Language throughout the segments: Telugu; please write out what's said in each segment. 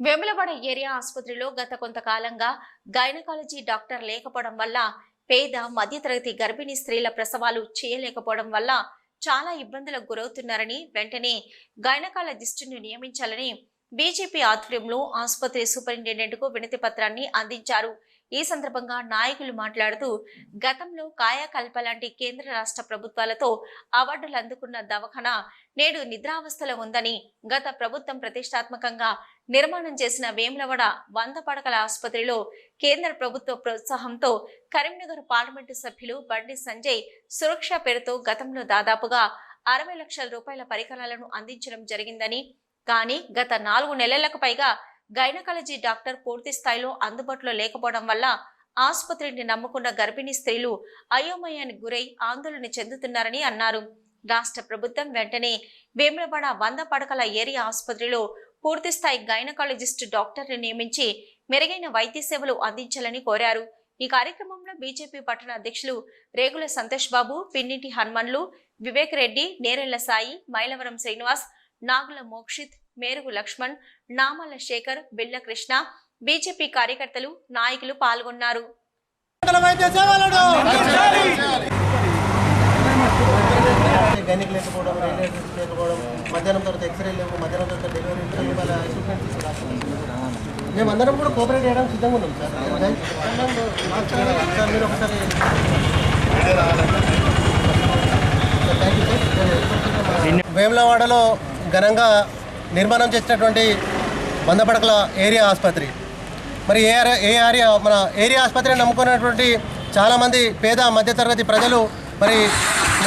వెములవాడ ఏరియా ఆసుపత్రిలో గత కొంతకాలంగా గైనకాలజీ డాక్టర్ లేకపోవడం వల్ల పేద మధ్యతరగతి గర్భిణీ స్త్రీల ప్రసవాలు చేయలేకపోవడం వల్ల చాలా ఇబ్బందులకు గురవుతున్నారని వెంటనే గైనకాలజిస్టును నియమించాలని బీజేపీ ఆధ్వర్యంలో ఆసుపత్రి సూపరింటెండెంట్కు వినతి పత్రాన్ని అందించారు. ఈ సందర్భంగా నాయకులు మాట్లాడుతూ గతంలో కాయాకల్ప లాంటి కేంద్ర రాష్ట్ర ప్రభుత్వాలతో అవార్డులు అందుకున్న దవాఖాన నేడు నిద్రావస్థలో ఉందని గత ప్రభుత్వం ప్రతిష్టాత్మకంగా నిర్మాణం చేసిన వేములవాడ వంద పడకల ఆసుపత్రిలో కేంద్ర ప్రభుత్వ ప్రోత్సాహంతో కరీంనగర్ పార్లమెంటు సభ్యులు బండి సంజయ్ సురక్ష పేరుతో గతంలో దాదాపుగా అరవై లక్షల రూపాయల పరికరాలను అందించడం జరిగిందని కానీ గత నాలుగు నెలలకు పైగా గైనకాలజీ డాక్టర్ పూర్తి స్థాయిలో అందుబాటులో లేకపోవడం వల్ల ఆసుపత్రిని నమ్ముకున్న గర్భిణీ స్త్రీలు అయోమయానికి గురై ఆందోళన చెందుతున్నారని అన్నారు. రాష్ట్ర ప్రభుత్వం వెంటనే వేములవాడ వంద పడకల ఏరియా ఆసుపత్రిలో పూర్తిస్థాయి గైనకాలజిస్ట్ డాక్టర్ని నియమించి మెరుగైన వైద్య సేవలు అందించాలని కోరారు. ఈ కార్యక్రమంలో బీజేపీ పట్టణ అధ్యక్షులు రేగుల సంతోష్ బాబు పిన్నిటి హనుమన్లు వివేక్ రెడ్డి నేరెళ్ళ సాయి మైలవరం శ్రీనివాస్ నాగుల మోక్షిత్ మేరుగు లక్ష్మణ్ నామల శేఖర్ బిళ్ళ కృష్ణ బీజేపీ కార్యకర్తలు నాయకులు పాల్గొన్నారు. గైనిక్ లేకపోవడం రేడియేటర్స్ లేకపోవడం మధ్యాహ్నం తర్వాత ఎక్స్రే లేవు మధ్యాహ్నం తర్వాత మేమందరం కూడా కోఆపరేట్ చేయడానికి సిద్ధంగా ఉన్నాం సార్. మీరు ఒకసారి వేములవాడలో ఘనంగా నిర్మాణం చేసినటువంటి వంద పడకల ఏరియా ఆసుపత్రి. మరి ఏ ఏ ఏరియా మన ఏరియా ఆసుపత్రిని నమ్ముకున్నటువంటి చాలామంది పేద మధ్యతరగతి ప్రజలు మరి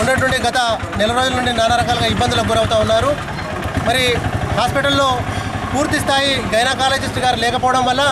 ఉన్నటువంటి గత నెల రోజుల నుండి నానా రకాలుగా ఇబ్బందులకు గురవుతూ ఉన్నారు. మరి హాస్పిటల్లో పూర్తి స్థాయి గైనకాలజిస్ట్ గారు లేకపోవడం వల్ల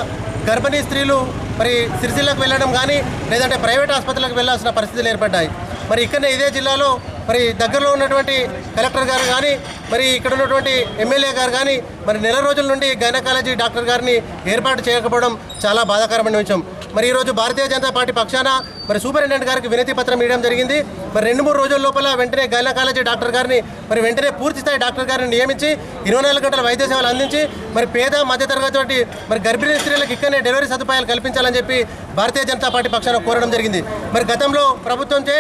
గర్భిణీ స్త్రీలు మరి సిరిసిల్లకు వెళ్ళడం కానీ లేదంటే ప్రైవేట్ ఆసుపత్రులకు వెళ్ళాల్సిన పరిస్థితులు ఏర్పడ్డాయి. మరి ఇక్కడనే ఇదే జిల్లాలో మరి దగ్గరలో ఉన్నటువంటి కలెక్టర్ గారు కానీ మరి ఇక్కడ ఉన్నటువంటి ఎమ్మెల్యే గారు కానీ మరి నెల రోజుల నుండి గైనకాలజీ డాక్టర్ గారిని ఏర్పాటు చేయకపోవడం చాలా బాధాకరమైన విషయం. మరి ఈరోజు భారతీయ జనతా పార్టీ పక్షాన మరి సూపరింటెండెంట్ గారికి వినతి పత్రం ఇవ్వడం జరిగింది. మరి రెండు మూడు రోజుల లోపల వెంటనే గైనకాలజీ డాక్టర్ గారిని మరి వెంటనే పూర్తి స్థాయి డాక్టర్ గారిని నియమించి ఇరవై నాలుగు గంటల వైద్య సేవలు అందించి మరి పేద మధ్యతరగతి వంటి మరి గర్భిణీ స్త్రీలకు ఇక్కడనే డెలివరీ సదుపాయాలు కల్పించాలని చెప్పి భారతీయ జనతా పార్టీ పక్షాన కోరడం జరిగింది. మరి గతంలో ప్రభుత్వంచే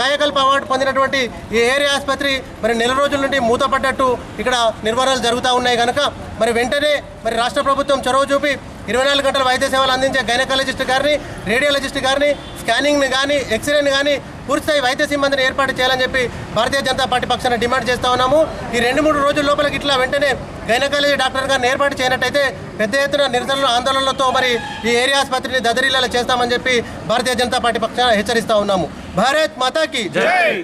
కాయకల్ప అవార్డు పొందినటువంటి ఈ ఏరియా ఆసుపత్రి మరి నెల రోజుల నుండి మూతపడ్డట్టు ఇక్కడ నిర్వహణలు జరుగుతూ ఉన్నాయి కనుక మరి వెంటనే మరి రాష్ట్ర ప్రభుత్వం చొరవ చూపి ఇరవై నాలుగు గంటల వైద్య సేవలు అందించే గైనకాలజిస్ట్ గారిని రేడియాలజిస్ట్ గారిని స్కానింగ్ని కానీ ఎక్స్రేని కానీ పూర్తిస్థాయి వైద్య సిబ్బందిని ఏర్పాటు చేయాలని చెప్పి భారతీయ జనతా పార్టీ పక్షాన డిమాండ్ చేస్తా ఉన్నాము. ఈ రెండు మూడు రోజుల లోపలికి ఇట్లా వెంటనే గైనకాలజీ డాక్టర్ గారిని ఏర్పాటు చేయనట్టయితే పెద్ద ఎత్తున నిరసనలు ఆందోళనలతో మరి ఈ ఏరియా ఆసుపత్రిని దదరిల్లాలు చేస్తామని చెప్పి భారతీయ జనతా పార్టీ పక్షాన హెచ్చరిస్తా ఉన్నాము. భారత్ మాతాకి